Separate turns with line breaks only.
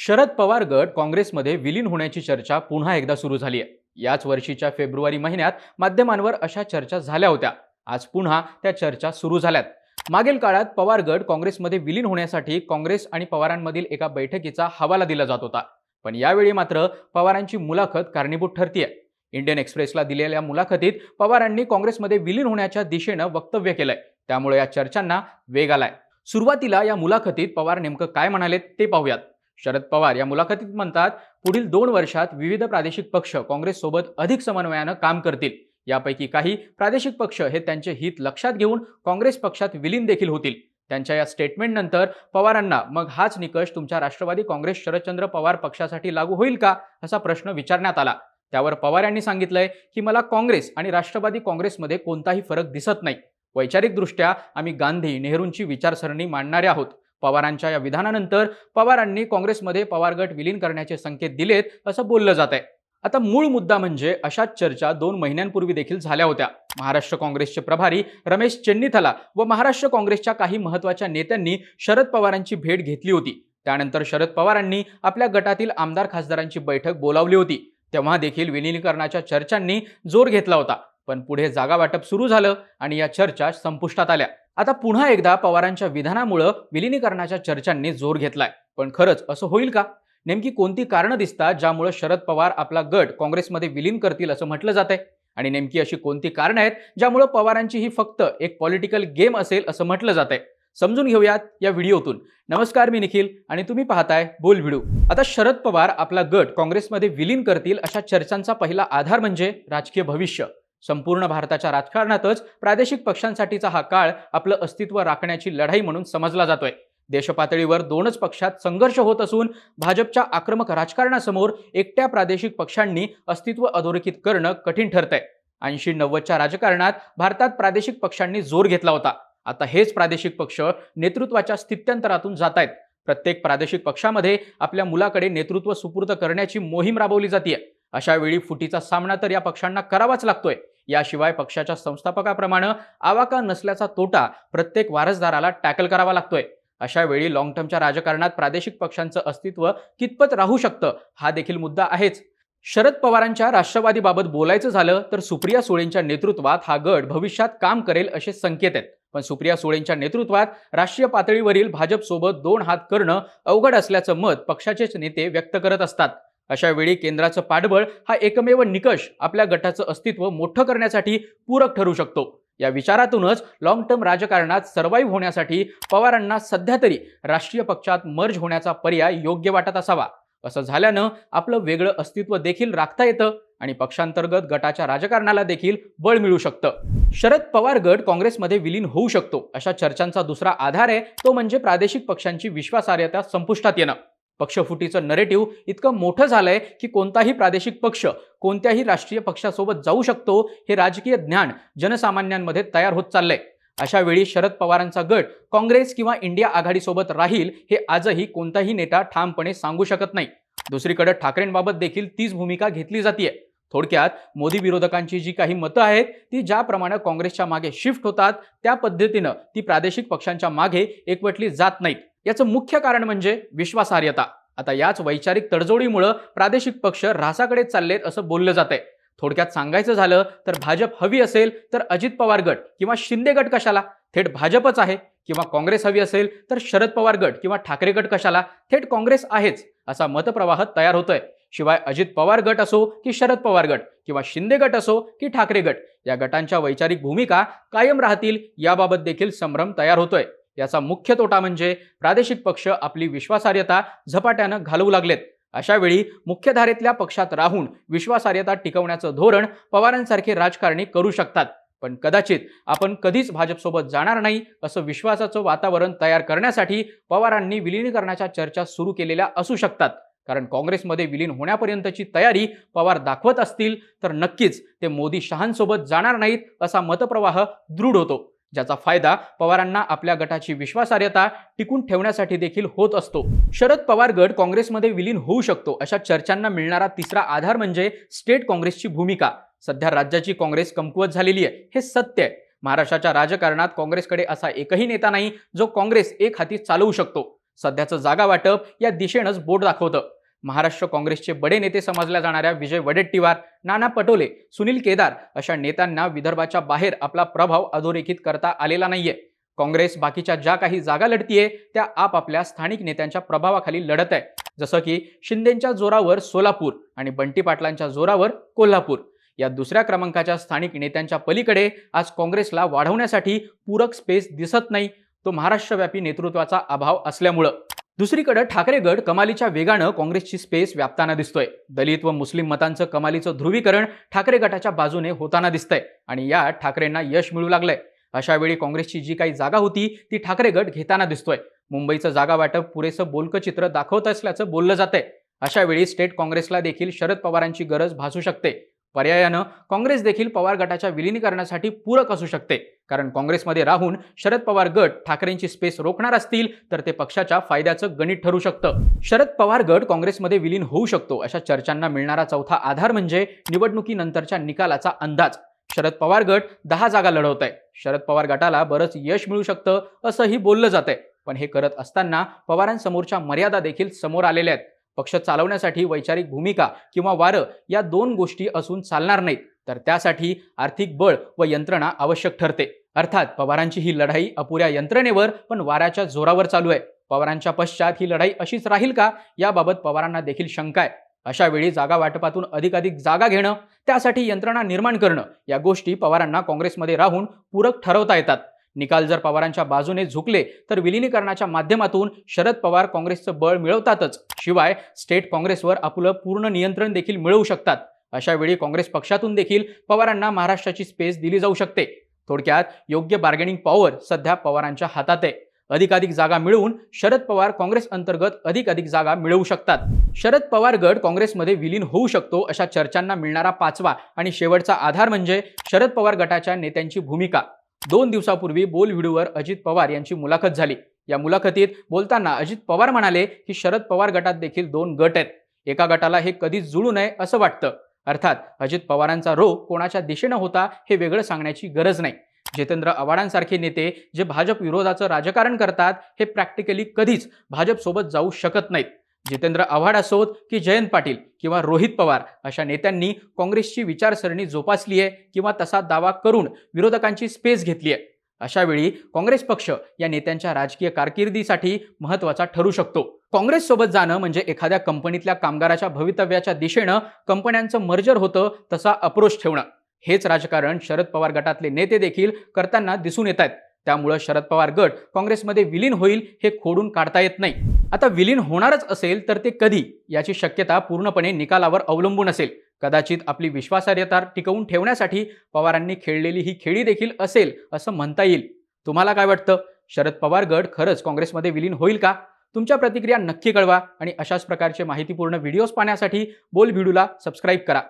शरद पवार गट काँग्रेसमध्ये विलीन होण्याची चर्चा पुन्हा एकदा सुरू झाली आहे याच वर्षीच्या फेब्रुवारी महिन्यात माध्यमांवर अशा चर्चा झाल्या होत्या. आज पुन्हा त्या चर्चा सुरू झाल्यात. मागील काळात पवार गट काँग्रेसमध्ये विलीन होण्यासाठी काँग्रेस आणि पवारांमधील एका बैठकीचा हवाला दिला जात होता. पण यावेळी मात्र पवारांची मुलाखत कारणीभूत ठरतीये. इंडियन एक्सप्रेसला दिलेल्या मुलाखतीत पवारांनी काँग्रेसमध्ये विलीन होण्याच्या दिशेनं वक्तव्य केलंय. त्यामुळे या चर्चांना वेग आलाय. सुरुवातीला या मुलाखतीत पवार नेमकं काय म्हणाले ते पाहूयात. शरद पवार या मुलाखतीत म्हणतात पुढील दोन वर्षात विविध प्रादेशिक पक्ष काँग्रेससोबत अधिक समन्वयानं काम करतील. यापैकी काही प्रादेशिक पक्ष हे त्यांचे हित लक्षात घेऊन काँग्रेस पक्षात विलीन देखील होतील. त्यांच्या या स्टेटमेंटनंतर पवारांना मग हाच निकष तुमच्या राष्ट्रवादी काँग्रेस शरदचंद्र पवार पक्षासाठी लागू होईल का? असा प्रश्न विचारण्यात आला. त्यावर पवार यांनी सांगितलंय की मला काँग्रेस आणि राष्ट्रवादी काँग्रेसमध्ये कोणताही फरक दिसत नाही. वैचारिकदृष्ट्या आम्ही गांधी नेहरूंची विचारसरणी मांडणारे आहोत. पवारांच्या या विधानानंतर पवारांनी काँग्रेसमध्ये पवार गट विलीन करण्याचे संकेत दिलेत असं बोललं जात आहे. आता मूळ मुद्दा म्हणजे अशाच चर्चा दोन महिन्यांपूर्वी देखील झाल्या होत्या. महाराष्ट्र काँग्रेसचे प्रभारी रमेश चेन्नीथला व महाराष्ट्र काँग्रेसच्या काही महत्त्वाच्या नेत्यांनी शरद पवारांची भेट घेतली होती. त्यानंतर शरद पवारांनी आपल्या गटातील आमदार खासदारांची बैठक बोलावली होती. तेव्हा देखील विलिनीकरणाच्या चर्चांनी जोर घेतला होता. पण पुढे जागा वाटप सुरू झालं आणि या चर्चा संपुष्टात आल्या. आता पुन्हा एकदा पवारांच्या विधानामुळं विलिनीकरणाच्या चर्चांनी जोर घेतलाय. पण खरंच असं होईल का? नेमकी कोणती कारणं दिसतात ज्यामुळे शरद पवार आपला गट काँग्रेसमध्ये विलीन करतील असं म्हटलं जात आहे आणि नेमकी अशी कोणती कारणं आहेत ज्यामुळे पवारांची ही फक्त एक पॉलिटिकल गेम असेल असं म्हटलं जात आहे समजून घेऊयात या व्हिडिओतून. नमस्कार मी निखिल आणि तुम्ही पाहताय बोल व्हिडिओ आता शरद पवार आपला गट काँग्रेसमध्ये विलीन करतील अशा चर्चांचा पहिला आधार म्हणजे राजकीय भविष्य. संपूर्ण भारताच्या राजकारणातच प्रादेशिक पक्षांसाठीचा हा काळ आपलं अस्तित्व राखण्याची लढाई म्हणून समजला जातोय. देशपातळीवर दोनच पक्षात संघर्ष होत असून भाजपच्या आक्रमक राजकारणासमोर एकट्या प्रादेशिक पक्षांनी अस्तित्व अधोरेखित करणं कठीण ठरतंय. ऐंशी नव्वदच्या राजकारणात भारतात प्रादेशिक पक्षांनी जोर घेतला होता. आता हेच प्रादेशिक पक्ष नेतृत्वाच्या स्थित्यंतरातून जात आहेत प्रत्येक प्रादेशिक पक्षामध्ये आपल्या मुलाकडे नेतृत्व सुपूर्द करण्याची मोहीम राबवली जाते अशा वेळी फुटीचा सामना तर या पक्षांना करावाच लागतोय. याशिवाय पक्षाच्या संस्थापकाप्रमाणे आवाका नसल्याचा तोटा प्रत्येक वारसदाराला टॅकल करावा लागतोय. अशा वेळी लॉंग टर्मच्या राजकारणात प्रादेशिक पक्षांचं अस्तित्व कितपत राहू शकतं हा देखील मुद्दा आहेच. शरद पवारांच्या राष्ट्रवादीबाबत बोलायचं झालं तर सुप्रिया सुळेंच्या नेतृत्वात हा गट भविष्यात काम करेल असे संकेत आहेत. पण सुप्रिया सुळेंच्या नेतृत्वात राष्ट्रीय पातळीवरील भाजपसोबत दोन हात करणं अवघड असल्याचं मत पक्षाचेच नेते व्यक्त करत असतात. अशा वेळी केंद्राचं पाठबळ हा एकमेव निकष आपल्या गटाचं अस्तित्व मोठं करण्यासाठी पूरक ठरू शकतो. या विचारातूनच लॉंग टर्म राजकारणात सर्व्हाइव्ह होण्यासाठी पवारांना सध्या तरी राष्ट्रीय पक्षात मर्ज होण्याचा पर्याय योग्य वाटत असावा. असं झाल्यानं आपलं वेगळं अस्तित्व देखील राखता येतं आणि पक्षांतर्गत गटाच्या राजकारणाला देखील बळ मिळू शकतं. शरद पवार गट काँग्रेसमध्ये विलीन होऊ शकतो अशा चर्चांचा दुसरा आधार आहे तो म्हणजे प्रादेशिक पक्षांची विश्वासार्हता संपुष्टात येणं. पक्षफुटीचं नरेटिव्ह इतकं मोठं झालंय की कोणताही प्रादेशिक पक्ष कोणत्याही राष्ट्रीय पक्षासोबत जाऊ शकतो हे राजकीय ज्ञान जनसामान्यांमध्ये तयार होत चाललंय. अशा वेळी शरद पवारांचा गट काँग्रेस किंवा इंडिया आघाडीसोबत राहील हे आजही कोणताही नेता ठामपणे सांगू शकत नाही. दुसरीकडे ठाकरेंबाबत देखील तीच भूमिका घेतली जाते थोडक्यात मोदी विरोधकांची जी काही मतं आहेत ती ज्याप्रमाणे काँग्रेसच्या मागे शिफ्ट होतात त्या पद्धतीनं ती प्रादेशिक पक्षांच्या मागे एकवटली जात नाहीत. याचं मुख्य कारण म्हणजे विश्वासार्हता. आता याच वैचारिक तडजोडीमुळं प्रादेशिक पक्ष रासाकडे चाललेत असं बोललं जात आहे थोडक्यात सांगायचं झालं तर भाजप हवी असेल तर अजित पवार गट किंवा शिंदे गट कशाला? थेट भाजपच आहे. किंवा काँग्रेस हवी असेल तर शरद पवार गट किंवा ठाकरे गट कशाला? थेट काँग्रेस आहेच असा मतप्रवाह तयार होतोय. शिवाय अजित पवार गट असो की शरद पवार गट किंवा शिंदे गट असो की ठाकरे गट या गटांच्या वैचारिक भूमिका कायम राहतील याबाबत देखील संभ्रम तयार होतोय. याचा मुख्य तोटा म्हणजे प्रादेशिक पक्ष आपली विश्वासार्हता झपाट्यानं घालवू लागलेत. अशावेळी मुख्यधारेतल्या पक्षात राहून विश्वासार्हता टिकवण्याचं धोरण पवारांसारखे राजकारणी करू शकतात. पण कदाचित आपण कधीच भाजपसोबत जाणार नाही असं विश्वासाचं वातावरण तयार करण्यासाठी पवारांनी विलीनीकरणाच्या चर्चा सुरू केलेल्या असू शकतात. कारण काँग्रेसमध्ये विलीन होण्यापर्यंतची तयारी पवार दाखवत असतील तर नक्कीच ते मोदी शहांसोबत जाणार नाहीत असा मतप्रवाह दृढ होतो. ज्याचा फायदा पवारांना आपल्या गटाची विश्वासार्हता टिकून ठेवण्यासाठी देखील होत असतो. शरद पवार गट काँग्रेसमध्ये विलीन होऊ शकतो अशा चर्चांना मिळणारा तिसरा आधार म्हणजे स्टेट काँग्रेसची भूमिका. सध्या राज्याची काँग्रेस कमकुवत झालेली आहे हे सत्य आहे. महाराष्ट्राच्या राजकारणात काँग्रेसकडे असा एकही नेता नाही जो काँग्रेस एक हाती चालवू शकतो. सध्याचं जागा वाटप या दिशेनंच बोट दाखवतं. महाराष्ट्र काँग्रेसचे बडे नेते समजल्या जाणाऱ्या विजय वडेट्टीवार नाना पटोले सुनील केदार अशा नेत्यांना विदर्भाच्या बाहेर आपला प्रभाव अधोरेखित करता आलेला नाहीये. काँग्रेस बाकीच्या ज्या काही जागा लढतीये त्या आपापल्या स्थानिक नेत्यांच्या प्रभावाखाली लढत आहे. जसं की शिंदेच्या जोरावर सोलापूर आणि बंटी पाटलांच्या जोरावर कोल्हापूर. या दुसऱ्या क्रमांकाच्या स्थानिक नेत्यांच्या पलीकडे आज काँग्रेसला वाढवण्यासाठी पूरक स्पेस दिसत नाही. तो महाराष्ट्रव्यापी नेतृत्वाचा अभाव असल्यामुळं. दुसरीकडे ठाकरे गट कमालीच्या वेगानं काँग्रेसची स्पेस व्यापताना दिसतोय. दलित व मुस्लिम मतांचं कमालीचं ध्रुवीकरण ठाकरे गटाच्या बाजूने होताना दिसतंय आणि यात ठाकरेंना यश मिळू लागलंय. अशा वेळी काँग्रेसची जी काही जागा होती ती ठाकरे गट घेताना दिसतोय. मुंबईचं जागा वाटप पुरेसं बोलकं चित्र दाखवत असल्याचं बोललं जातंय. अशा वेळी स्टेट काँग्रेसला देखील शरद पवारांची गरज भासू शकते. पर्यायानं काँग्रेस देखील पवार गटाच्या विलीनीकरणासाठी पूरक असू शकते. कारण काँग्रेसमध्ये राहून शरद पवार गट ठाकरेंची स्पेस रोखणार असतील तर ते पक्षाच्या फायद्याचं गणित ठरू शकतं. शरद पवार गट काँग्रेसमध्ये विलीन होऊ शकतो अशा चर्चांना मिळणारा चौथा आधार म्हणजे निवडणुकीनंतरच्या निकालाचा अंदाज. शरद पवार गट दहा जागा लढवत आहे शरद पवार गटाला बरंच यश मिळू शकतं असंही बोललं जात आहे पण हे करत असताना पवारांसमोरच्या मर्यादा देखील समोर आलेल्या आहेत. पक्ष चालवण्यासाठी वैचारिक भूमिका किंवा वारं या दोन गोष्टी असून चालणार नाहीत. तर त्यासाठी आर्थिक बळ व यंत्रणा आवश्यक ठरते. अर्थात पवारांची ही लढाई अपुऱ्या यंत्रणेवर पण वाऱ्याच्या जोरावर चालू आहे. पवारांच्या पश्चात ही लढाई अशीच राहील का? याबाबत पवारांना देखील शंका आहे. अशा वेळी जागा वाटपातून अधिकाधिक जागा घेणं त्यासाठी यंत्रणा निर्माण करणं या गोष्टी पवारांना काँग्रेसमध्ये राहून पूरक ठरवता येतात. निकाल जर पवारांच्या बाजूने झुकले तर विलिनीकरणाच्या माध्यमातून शरद पवार काँग्रेसचं बळ मिळवतातच. शिवाय स्टेट काँग्रेसवर आपलं पूर्ण नियंत्रण देखील मिळवू शकतात. अशा वेळी काँग्रेस पक्षातून देखील पवारांना महाराष्ट्राची स्पेस दिली जाऊ शकते. थोडक्यात योग्य बार्गेनिंग पॉवर सध्या पवारांच्या हातात आहे. अधिकाधिक जागा मिळवून शरद पवार काँग्रेस अंतर्गत अधिक अधिक जागा मिळवू शकतात. शरद पवार गट काँग्रेसमध्ये विलीन होऊ शकतो अशा चर्चांना मिळणारा पाचवा आणि शेवटचा आधार म्हणजे शरद पवार गटाच्या नेत्यांची भूमिका. दोन दिवसापूर्वी बोल व्हिडिओवर अजित पवार यांची मुलाखत झाली. या मुलाखतीत बोलताना अजित पवार म्हणाले की शरद पवार गटात देखील दोन गट आहेत. एका गटाला हे कधीच जुळू नये असं वाटतं. अर्थात अजित पवारांचा रोग कोणाच्या दिशेनं होता हे वेगळं सांगण्याची गरज नाही. जितेंद्र आव्हाडांसारखे नेते जे भाजप विरोधाचं राजकारण करतात हे प्रॅक्टिकली कधीच भाजपसोबत जाऊ शकत नाहीत. जितेंद्र आव्हाड असोत की जयंत पाटील किंवा रोहित पवार अशा नेत्यांनी काँग्रेसची विचारसरणी जोपासली आहे किंवा तसा दावा करून विरोधकांची स्पेस घेतली आहे. अशा वेळी काँग्रेस पक्ष या नेत्यांच्या राजकीय कारकिर्दीसाठी महत्त्वाचा ठरू शकतो. काँग्रेससोबत जाणं म्हणजे एखाद्या कंपनीतल्या कामगाराच्या भवितव्याच्या दिशेनं कंपन्यांचं मर्जर होतं तसा अप्रोच ठेवणं. हेच राजकारण शरद पवार गटातले नेते देखील करताना दिसून येत आहेत. त्यामुळं शरद पवार गट काँग्रेसमध्ये विलीन होईल हे खोडून काढता येत नाही. आता विलीन होणारच असेल तर ते कधी? याची शक्यता पूर्णपणे निकालावर अवलंबून असेल. कदाचित आपली विश्वासार्हता टिकवून ठेवण्यासाठी पवारांनी खेळलेली ही खेळी देखील असेल असं म्हणता येईल. तुम्हाला काय वाटतं? शरद पवार गट खरंच काँग्रेसमध्ये विलीन होईल का? तुमच्या प्रतिक्रिया नक्की कळवा आणि अशाच प्रकारचे माहितीपूर्ण व्हिडिओज पाहण्यासाठी बोल व्हिडिओला सबस्क्राईब करा.